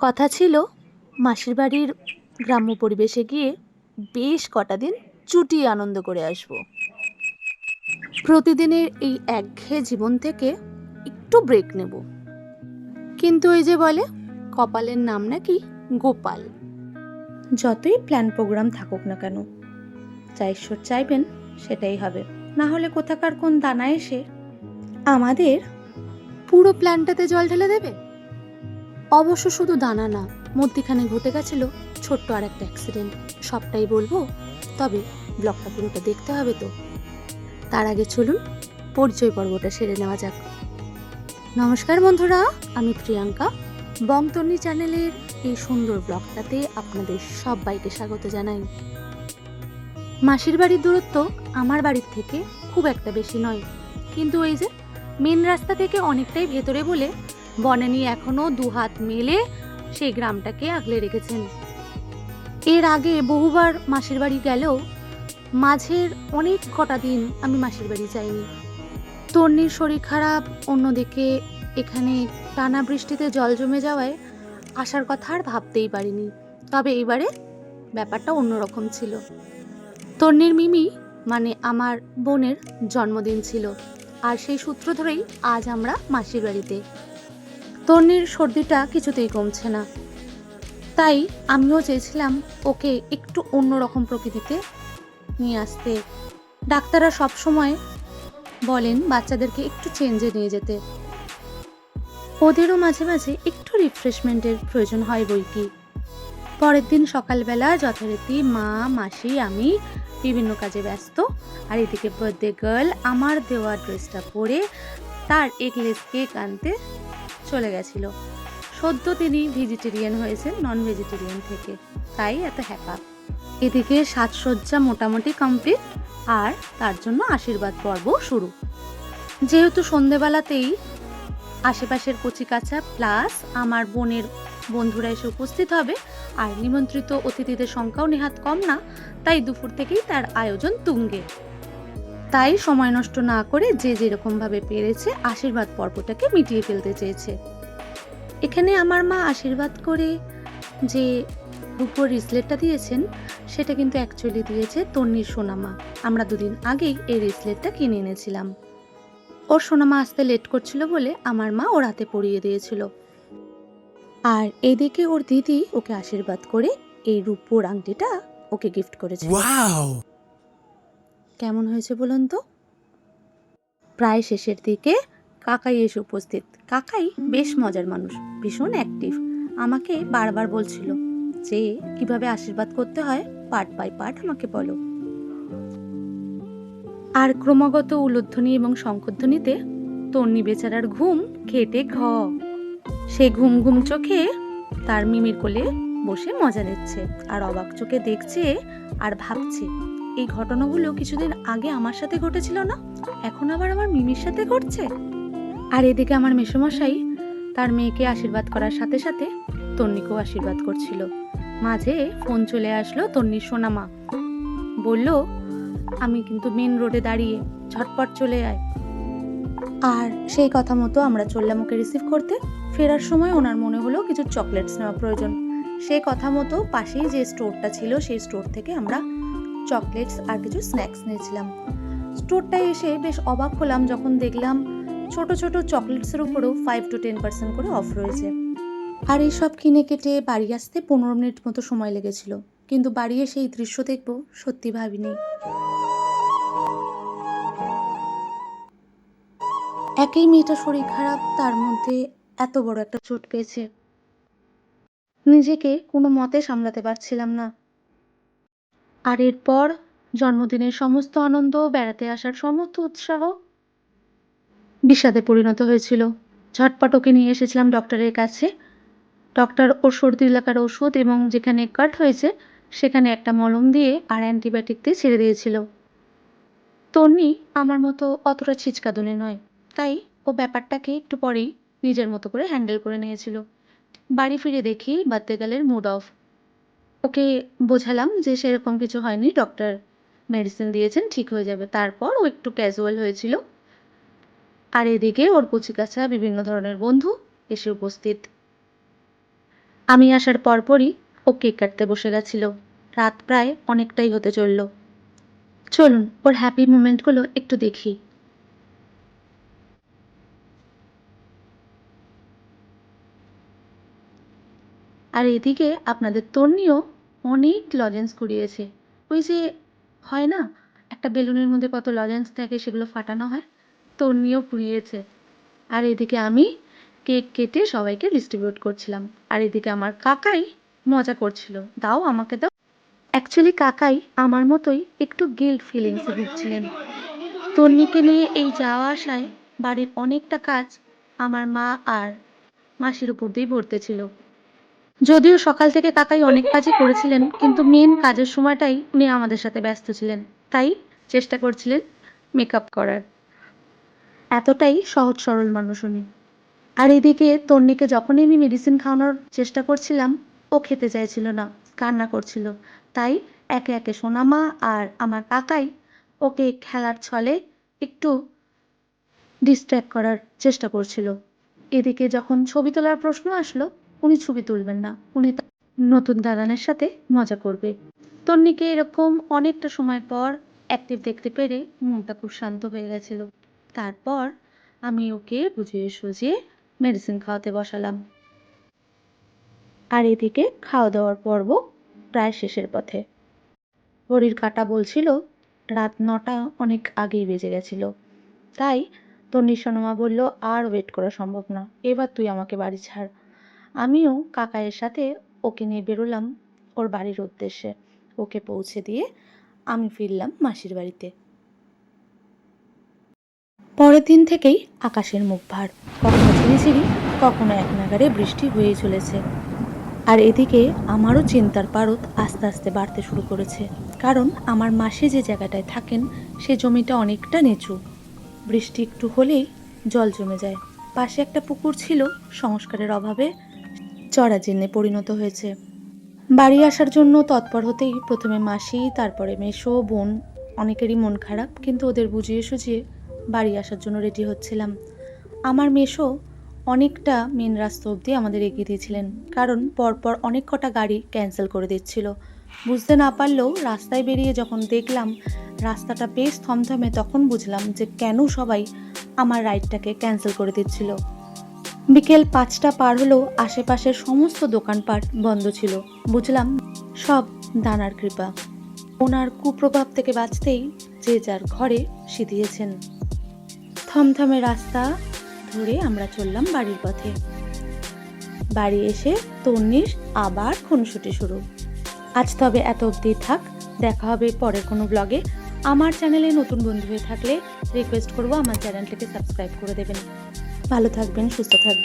কথা ছিল, মাসির বাড়ির গ্রাম্য পরিবেশে গিয়ে বেশ কটা দিন চুটিয়ে আনন্দ করে আসব। প্রতিদিনের এই একঘেয়ে জীবন থেকে একটু ব্রেক নেব। কিন্তু এই যে বলে, কপালের নাম নাকি গোপাল। যতই প্ল্যান প্রোগ্রাম থাকুক না কেন, যা ঈশ্বর চাইবেন সেটাই হবে। না হলে কোথাকার কোন দানা এসে আমাদের পুরো প্ল্যানটাতে জল ঢেলে দেবে? অবশ্য শুধু দানা না, মধ্যিখানে ঘটে গেছিল ছোট্ট আর একটা অ্যাক্সিডেন্ট সবটাই বলব, তবে ব্লগটা পুরোটা দেখতে হবে তো। তার আগে চলুন, পরিচয় পর্বটা সেরে নেওয়া যাক। নমস্কার বন্ধুরা, আমি প্রিয়াঙ্কা। বংতন্নি চ্যানেলের এই সুন্দর ব্লগটাতে আপনাদের সবাইকে স্বাগত জানাই। মাসির বাড়ির দূরত্ব আমার বাড়ির থেকে খুব একটা বেশি নয়। কিন্তু ওই যে মেন রাস্তা থেকে অনেকটাই ভেতরে বলে বনানী এখনও দুহাত মেলে সেই গ্রামটাকে আগলে রেখেছেন। এর আগে বহুবার মাসির বাড়ি গেলেও মাঝের অনেক কটা দিন আমি মাসির বাড়ি যাইনি। তন্নির শরীর খারাপ, অন্যদিকে এখানে টানা বৃষ্টিতে জল জমে যাওয়ায় আসার কথা আর ভাবতেই পারিনি। তবে এবারে ব্যাপারটা অন্যরকম ছিল। তন্নির মিমি মানে আমার বোনের জন্মদিন ছিল। আর সেই সূত্র ধরেই আজ আমরা মাসির বাড়িতে তন্নির সর্দিটা কিছুতেই কমছে না। তাই আমিও চেয়েছিলাম ওকে একটু অন্যরকম প্রকৃতিতে নিয়ে আসতে। ডাক্তাররা সব সময় বলেন বাচ্চাদেরকে একটু চেঞ্জে নিয়ে যেতে। ওদেরও মাঝে মাঝে একটু রিফ্রেশমেন্টের প্রয়োজন হয় বই কি। পরের দিন সকালবেলা যথারীতি মা, মাসি, আমি বিভিন্ন কাজে ব্যস্ত। আর এদিকে বার্থডে গার্ল আমার দেওয়া ড্রেসটা পরে তার এগলেস কেক আনতে চলে গেছিল। সদ্য তিনি ভেজিটেরিয়ান হয়েছেন নন ভেজিটেরিয়ান থেকে। তাই এত হ্যাপা। এদিকে সাজসজ্জা মোটামুটি কমপ্লিট আর তার জন্য আশীর্বাদ পর্ব শুরু। যেহেতু সন্ধেবেলাতেই আশেপাশের কচিকাচা প্লাস আমার বোনের বন্ধুরা এসে উপস্থিত হবে, আর নিমন্ত্রিত অতিথিদের সংখ্যাও নেহাত কম না, তাই দুপুর থেকেই তার আয়োজন তুঙ্গে। তাই সময় নষ্ট না করে যে যেরকমভাবে পেরেছে আশীর্বাদ পর্বটাকে মিটিয়ে ফেলতে চেয়েছে। এখানে আমার মা আশীর্বাদ করে যে রূপোর রিসলেটটা দিয়েছেন, সেটা কিন্তু অ্যাকচুয়ালি দিয়েছে তন্নির সোনামা। আমরা দুদিন আগেই এই রিসলেটটা কিনে এনেছিলাম। ওর সোনামা আসতে লেট করছিল বলে আমার মা ওর হাতে পরিয়ে দিয়েছিল। আর এদিকে ওর দিদি ওকে আশীর্বাদ করে এই রূপোর আংটিটা ওকে গিফট Wow! কেমন হয়েছে বলুন তো? প্রায় শেষের দিকে কাকাই এসে উপস্থিত। কাকাই বেশ মজার মানুষ, ভীষণ অ্যাক্টিভ আমাকে বারবার বলছিল যে, কীভাবে আশীর্বাদ করতে হয়? পার্ট বাই পার্ট আমাকে বলো। আর ক্রমাগত উলুধ্বনি এবং শঙ্খধ্বনিতে তন্নি বেচারার ঘুম খেটে ঘ। সে ঘুম ঘুম চোখে তার মিমির কোলে বসে মজা নিচ্ছে। আর অবাক চোখে দেখছে আর ভাবছে, এই ঘটনাগুলো কিছুদিন আগে আমার সাথে ঘটেছিল না? এখন আবার আমার মিমির সাথে ঘটছে? আর এদিকে আমার মেসোমশাই তার মেয়েকে আশীর্বাদ করার সাথে সাথে তন্নিকেও আশীর্বাদ করছিল। মাঝে ফোন চলে আসলো তন্নির সোনামা। বলল, আমি কিন্তু মেন রোডে দাঁড়িয়ে ঝটপট চলে আয়। আর সেই কথা মতো আমরা চললাম ওকে রিসিভ করতে ফেরার সময় ওনার মনে হলো কিছু চকলেটস নেওয়া প্রয়োজন। সেই কথা মতো পাশেই যে স্টোরটা ছিল, সেই স্টোর থেকে আমরা চকলেটস আর কিছু স্ন্যাক্স নিয়েছিলাম। স্টোরটায় এসে বেশ অবাক হলাম যখন দেখলাম ছোট ছোট চকলেটসের উপরেও ফাইভ টু টেন পার্সেন্ট করে অফ রয়েছে। আর এইসব কিনে কেটে বাড়ি আসতে পনেরো মিনিট মতো সময় লেগেছিল। কিন্তু বাড়ি এসে এই দৃশ্য দেখব সত্যি ভাবিনি। একই মেয়েটা শরীর খারাপ, তার মধ্যে এত বড় একটা চোট পেয়েছে। নিজেকে কোনো মতে সামলাতে পারছিলাম না। আর এরপর জন্মদিনের সমস্ত আনন্দ বেড়াতে আসার সমস্ত উৎসাহ বিষাদে পরিণত হয়েছিল। ঝটপট ওকে নিয়ে এসেছিলাম ডক্টরের কাছে। ডক্টর ওর সর্দি এলাকার ওষুধ এবং যেখানে কাট হয়েছে, সেখানে একটা মলম দিয়ে আর অ্যান্টিবায়োটিক দিয়ে ছেড়ে দিয়েছিল। তন্নি আমার মতো অতটা ছিচকাদনে নয়, তাই ও ব্যাপারটাকে একটু পরেই নিজের মতো করে হ্যান্ডেল করে নিয়েছিল। বাড়ি ফিরে দেখি বার্থডে গার্লের মুড অফ ওকে বোঝালাম যে সেরকম কিছু হয়নি ডক্টর মেডিসিন দিয়েছেন, ঠিক হয়ে যাবে। তারপর ও একটু ক্যাজুয়াল হয়েছিল। আর এদিকে ওর কচিকাছা বিভিন্ন ধরনের বন্ধু এসে উপস্থিত। আমি আসার পরপরই ও কেক কাটতে বসে গেছিল। রাত প্রায় অনেকটাই হতে চলল। চলুন, ওর হ্যাপি মুমেন্টগুলো একটু দেখি। আর এদিকে আপনাদের তন্নিও অনেক লজেন্স কুড়িয়েছে। ওই যে, হয় না? একটা বেলুনের মধ্যে কত লজেন্স থাকে, সেগুলো ফাটানো হয়, তন্নিও কুড়িয়েছে। আর এদিকে আমি কেক কেটে সবাইকে ডিস্ট্রিবিউট করছিলাম। আর এদিকে আমার কাকাই মজা করছিল। দাও আমাকে দাও। অ্যাকচুয়ালি কাকাই আমার মতোই একটু গিল্ড ফিলিংসে ভুগছিলেন। তন্নিকে নিয়ে এই যাওয়া আসায় বাড়ির অনেকটা কাজ আমার মা আর মাসির উপর দিয়ে ভরতে ছিল। যদিও সকাল থেকে কাকাই অনেক কাজই করেছিলেন, কিন্তু মেন কাজের সময়টাই উনি আমাদের সাথে ব্যস্ত ছিলেন। তাই চেষ্টা করছিলেন মেকআপ করার। এতটাই সহজ সরল মানুষ উনি। আর এদিকে তন্নিকে যখনই আমি মেডিসিন খাওয়ানোর চেষ্টা করছিলাম, ও খেতে চাইছিল না, কান্না করছিল। তাই একে একে সোনামা আর আমার কাকাই ওকে খেলার ছলে একটু ডিস্ট্র্যাক্ট করার চেষ্টা করছিল। এদিকে যখন ছবি তোলার প্রশ্ন আসলো উনি ছবি তুলবেন না। উনি নতুন দাদানের সাথে মজা করবে। তন্নিকে এরকম অনেকটা সময় পর অ্যাক্টিভ দেখতে পেরে মনটা খুব শান্ত হয়ে গেছিল। তারপর আমি ওকে বুঝিয়ে সুঝিয়ে মেডিসিন খাওয়াতে বসালাম। আর এদিকে খাওয়া দাওয়ার পর্ব প্রায় শেষের পথে। ঘড়ির কাটা বলছিল, রাত নটা অনেক আগেই বেজে গেছিল। তাই তন্নি সোনামা বলল, আর ওয়েট করা সম্ভব না। এবার তুই আমাকে বাড়ি ছাড়। আমিও কাকায়ের সাথে ওকে নিয়ে বেরোলাম ওর বাড়ির উদ্দেশ্যে। ওকে পৌঁছে দিয়ে আমি ফিরলাম মাসির বাড়িতে। পরের দিন থেকেই আকাশের মুখ ভার। কখনো ঝিরিঝিরি, কখনো এক নাগারে বৃষ্টি হয়েই চলেছে। আর এদিকে আমারও চিন্তার পারদ আস্তে আস্তে বাড়তে শুরু করেছে। কারণ আমার মাসে যে জায়গাটায় থাকেন, সে জমিটা অনেকটা নিচু। বৃষ্টি একটু হলেই জল জমে যায়। পাশে একটা পুকুর ছিল সংস্কারের অভাবে চড়াজিন্নে পরিণত হয়েছে। বাড়ি আসার জন্য তৎপর হতেই প্রথমে মাসি, তারপরে মেশো বোন, অনেকেরই মন খারাপ, কিন্তু ওদের বুঝিয়ে সুঝিয়ে বাড়ি আসার জন্য রেডি হচ্ছিলাম। আমার মেশো অনেকটা মেন রাস্তা অবধি আমাদের এগিয়ে দিয়েছিলেন, কারণ পরপর অনেক কটা গাড়ি ক্যান্সেল করে দিচ্ছিল। বুঝতে না পারলেও রাস্তায় বেরিয়ে যখন দেখলাম রাস্তাটা বেশ থমথমে, তখন বুঝলাম যে কেন সবাই আমার রাইডটাকে ক্যান্সেল করে দিচ্ছিল। বিকেল পাঁচটা পার হলেও আশেপাশের সমস্ত দোকানপাট বন্ধ ছিল। বুঝলাম, সব দানার কৃপা। ওনার কুপ্রভাব থেকে বাঁচতেই যে যার ঘরে সিধিয়েছেন। থমথমে রাস্তা ধরে আমরা চললাম বাড়ির পথে। বাড়ি এসে তন্নির আবার খুনসুটি শুরু। আজ তবে এত অবধি থাক, দেখা হবে পরের কোনো ব্লগে। আমার চ্যানেলে নতুন বন্ধু হয়ে থাকলে রিকোয়েস্ট করব, আমার চ্যানেলটিকে সাবস্ক্রাইব করে দেবেন। ভালো থাকবেন, সুস্থ থাকবেন।